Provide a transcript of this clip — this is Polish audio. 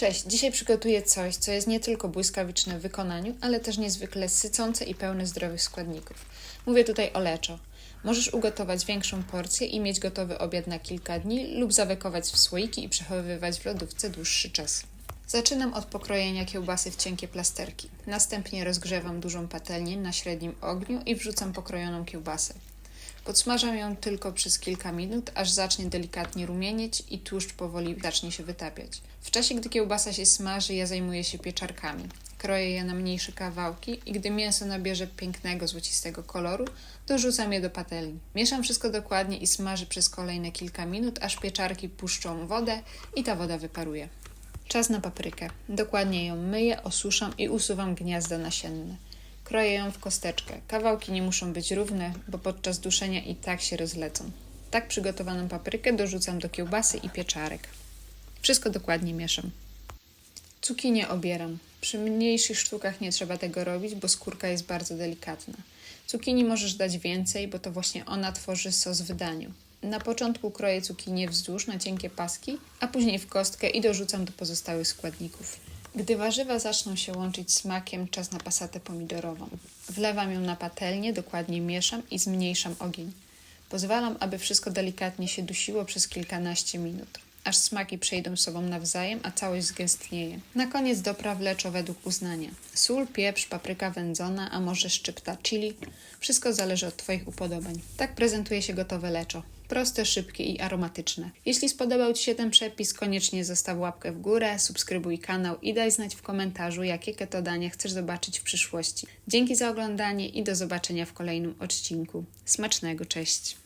Cześć, dzisiaj przygotuję coś, co jest nie tylko błyskawiczne w wykonaniu, ale też niezwykle sycące i pełne zdrowych składników. Mówię tutaj o leczo. Możesz ugotować większą porcję i mieć gotowy obiad na kilka dni lub zawekować w słoiki i przechowywać w lodówce dłuższy czas. Zaczynam od pokrojenia kiełbasy w cienkie plasterki. Następnie rozgrzewam dużą patelnię na średnim ogniu i wrzucam pokrojoną kiełbasę. Podsmażam ją tylko przez kilka minut, aż zacznie delikatnie rumienieć i tłuszcz powoli zacznie się wytapiać. W czasie, gdy kiełbasa się smaży, ja zajmuję się pieczarkami. Kroję je na mniejsze kawałki i gdy mięso nabierze pięknego złocistego koloru, dorzucam je do patelni. Mieszam wszystko dokładnie i smażę przez kolejne kilka minut, aż pieczarki puszczą wodę i ta woda wyparuje. Czas na paprykę. Dokładnie ją myję, osuszam i usuwam gniazda nasienne. Kroję ją w kosteczkę. Kawałki nie muszą być równe, bo podczas duszenia i tak się rozlecą. Tak przygotowaną paprykę dorzucam do kiełbasy i pieczarek. Wszystko dokładnie mieszam. Cukinię obieram. Przy mniejszych sztukach nie trzeba tego robić, bo skórka jest bardzo delikatna. Cukinii możesz dać więcej, bo to właśnie ona tworzy sos w daniu. Na początku kroję cukinię wzdłuż na cienkie paski, a później w kostkę i dorzucam do pozostałych składników. Gdy warzywa zaczną się łączyć smakiem, czas na pasatę pomidorową. Wlewam ją na patelnię, dokładnie mieszam i zmniejszam ogień. Pozwalam, aby wszystko delikatnie się dusiło przez kilkanaście minut, aż smaki przejdą sobą nawzajem, a całość zgęstnieje. Na koniec dopraw leczo według uznania. Sól, pieprz, papryka wędzona, a może szczypta chili. Wszystko zależy od Twoich upodobań. Tak prezentuje się gotowe leczo. Proste, szybkie i aromatyczne. Jeśli spodobał Ci się ten przepis, koniecznie zostaw łapkę w górę, subskrybuj kanał i daj znać w komentarzu, jakie keto dania chcesz zobaczyć w przyszłości. Dzięki za oglądanie i do zobaczenia w kolejnym odcinku. Smacznego, cześć!